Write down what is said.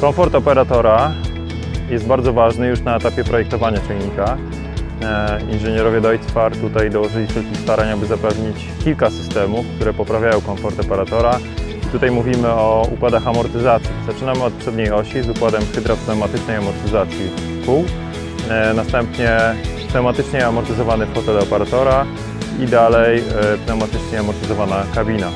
Komfort operatora jest bardzo ważny już na etapie projektowania ciągnika. E, Inżynierowie Deutzfahr tutaj dołożyli wszelkich starań, aby zapewnić kilka systemów, które poprawiają komfort operatora. Tutaj mówimy o układach amortyzacji. Zaczynamy od przedniej osi z układem hydropneumatycznej amortyzacji E, Następnie pneumatycznie amortyzowany fotel operatora i dalej e, pneumatycznie amortyzowana kabina.